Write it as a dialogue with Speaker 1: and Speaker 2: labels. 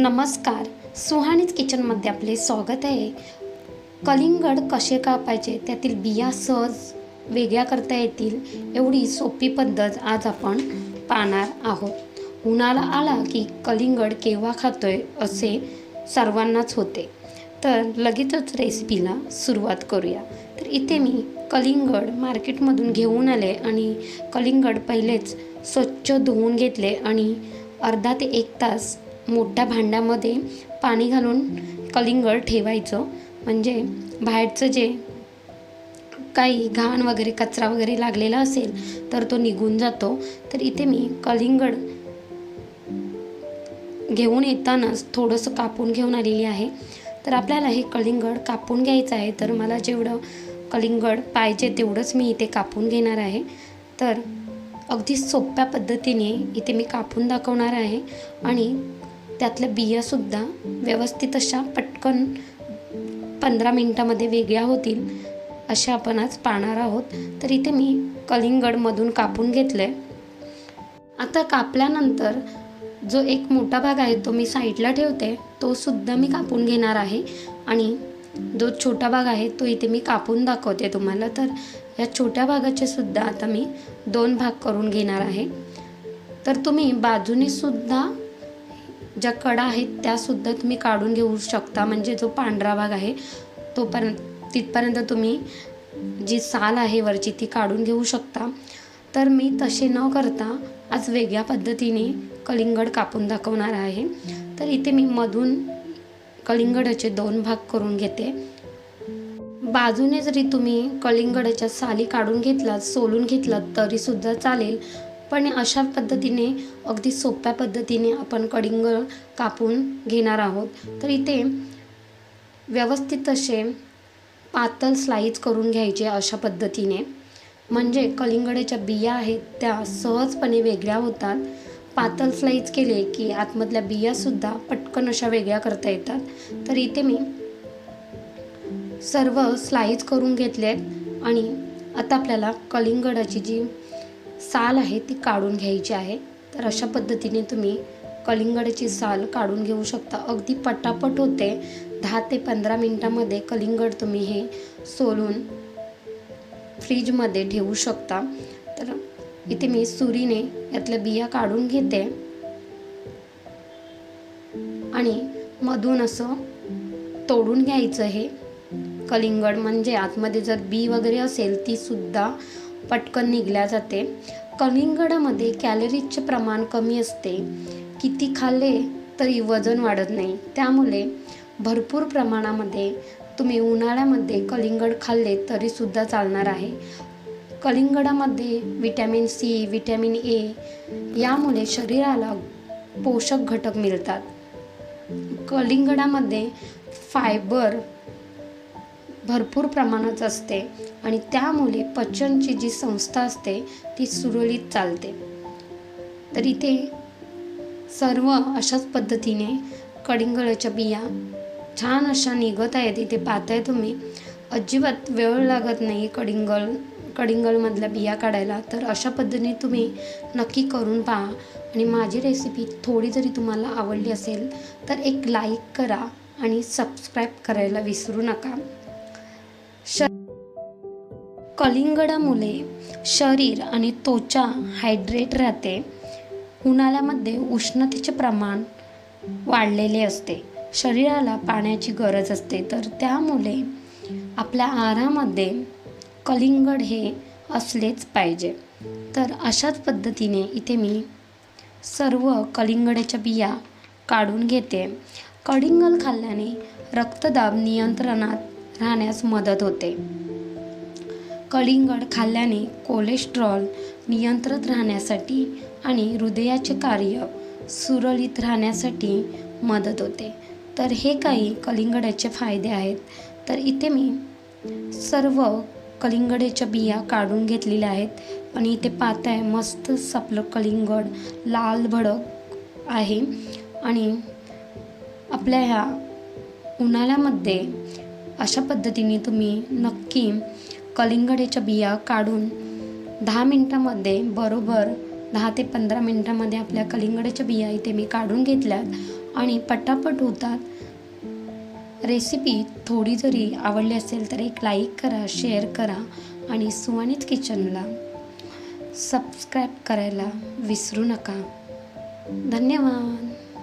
Speaker 1: नमस्कार. सुहानीच किचनमध्ये आपले स्वागत आहे. कलिंगड कसे कापायचे? त्यातील बिया सहज वेगळ्या करता येतील. एवढी सोपी पद्धत आज आपण पाहणार आहोत. उन्हाळा आला की कलिंगड केव्हा खातोय असे सर्वांनाच होते. तर लगेचच रेसिपीला सुरुवात करूया. तर इथे मी कलिंगड मार्केटमधून घेऊन आले आणि कलिंगड पहिलेच स्वच्छ धुवून घेतले आणि अर्धा ते एक तास मोठ्या भांड्यामध्ये पाणी घालून कलिंगड ठेवायचं. म्हणजे बाहेरचं जे काही घाण वगैरे कचरा वगैरे लागलेला असेल तर तो निघून जातो. तर इथे मी कलिंगड घेऊन येतानाच थोडंसं कापून घेऊन आलेली आहे. तर आपल्याला हे कलिंगड कापून घ्यायचं आहे. तर मला जेवढं कलिंगड पाहिजे तेवढंच मी इथे कापून घेणार आहे. तर अगदी सोप्या पद्धतीने इथे मी कापून दाखवणार आहे. आणि त्यातल्या बियासुद्धा व्यवस्थित अशा पटकन पंधरा मिनटामध्ये वेगळ्या होतील अशा आपण आज पाहणार आहोत. तर इथे मी कलिंगडमधून कापून घेतलं आहे आता कापल्यानंतर जो एक मोठा भाग आहे तो मी साईडला ठेवते तो सुद्धा मी कापून घेणार आहे. आणि जो छोटा भाग आहे तो इथे मी कापून दाखवते तुम्हाला. तर या छोट्या भागाचे सुद्धा आता मी दोन भाग करून घेणार आहे. तर तुम्ही बाजूने सुद्धा ज्या कडा आहेत त्यासुद्धा तुम्ही काढून घेऊ शकता. म्हणजे जो पांढरा भाग आहे तोपर्यंत तिथपर्यंत तुम्ही जी साल आहे वरची ती काढून घेऊ शकता. तर मी तसे न करता आज वेगळ्या पद्धतीने कलिंगड कापून दाखवणार आहे. तर इथे मी मधून कलिंगडाचे दोन भाग करून घेते. बाजूने जरी तुम्ही कलिंगडाच्या साली काढून घेतलात सोलून घेतलात तरीसुद्धा चालेल. पण अशा पद्धतीने अगदी सोप्या पद्धतीने आपण कलिंगड कापून घेणार आहोत. तर इथे व्यवस्थित असे पातळ स्लाईज करून घ्यायचे अशा पद्धतीने. म्हणजे कलिंगडाच्या बिया आहेत त्या सहजपणे वेगळ्या होतात. पातळ स्लाईज केले की आतमधल्या बियासुद्धा पटकन अशा वेगळ्या करता येतात. तर इथे मी सर्व स्लाईज करून घेतले आहेत आणि आता आपल्याला कलिंगडाची जी साल आहे ती काढून घ्यायची आहे. तर अशा पद्धतीने तुम्ही कलिंगडाची साल काढून घेऊ शकता. अगदी पटापट होते. दहा ते पंधरा मिनटामध्ये कलिंगड तुम्ही हे सोलून फ्रीजमध्ये ठेवू शकता. तर इथे मी सुरीने यातल्या बिया काढून घेते. आणि मधून असं तोडून घ्यायचं हे. कलिंगड म्हणजे आतमध्ये जर बी वगैरे असेल ती सुद्धा पटकन निघल्या जाते. कलिंगडामध्ये कॅलरीजचे प्रमाण कमी असते. किती खाल्ले तरी वजन वाढत नाही. त्यामुळे भरपूर प्रमाणामध्ये तुम्ही उन्हाळ्यामध्ये कलिंगड खाल्ले तरीसुद्धा चालणार आहे. कलिंगडामध्ये विटॅमिन सी विटॅमिन ए यामुळे शरीराला पोषक घटक मिळतात. कलिंगडामध्ये फायबर भरपूर प्रमाणात असते आणि त्यामुळे पचनची जी संस्था असते ती सुरळीत चालते. तर इथे सर्व अशाच पद्धतीने कडिंगळाच्या बिया छान अशा निघत आहेत. इथे पाहताय तुम्ही. अजिबात वेळ लागत नाही कडिंगळ कडिंगळमधल्या बिया काढायला. तर अशा पद्धतीने तुम्ही नक्की करून पहा. आणि माझी रेसिपी थोडी जरी तुम्हाला आवडली असेल तर एक लाईक करा आणि सबस्क्राईब करायला विसरू नका. श कलिंगडामुळे शरीर आणि त्वचा हायड्रेट राहते. उन्हाळ्यामध्ये उष्णतेचे प्रमाण वाढलेले असते. शरीराला पाण्याची गरज असते. तर त्यामुळे आपल्या आहारामध्ये कलिंगड हे असलेच पाहिजे. तर अशाच पद्धतीने इथे मी सर्व कलिंगडाच्या बिया काढून घेते. कलिंगड खाल्ल्याने रक्तदाब नियंत्रणात राहण्यास मदत होते. कलिंगड खाल्ल्याने कोलेस्ट्रॉल नियंत्रित राहण्यासाठी आणि हृदयाचे कार्य सुरळीत राहण्यासाठी मदत होते. तर हे काही कलिंगडाचे फायदे आहेत. तर इथे मी सर्व कलिंगडाच्या बिया काढून घेतलेल्या आहेत. आणि इथे पाहताय मस्त आपलं कलिंगड लाल भडक आहे. आणि आपल्या ह्या उन्हाळ्यामध्ये अशा पद्धतीने तुम्ही नक्की कलिंगडेच्या बिया काढून दहा मिनटामध्ये बरोबर दहा ते पंधरा मिनटामध्ये आपल्या कलिंगडेच्या बिया इथे मी काढून घेतल्यात आणि पटापट होतात. रेसिपी थोडी जरी आवडली असेल तर एक लाईक करा शेअर करा आणि सुवाणीत किचनला सबस्क्राईब करायला विसरू नका. धन्यवाद.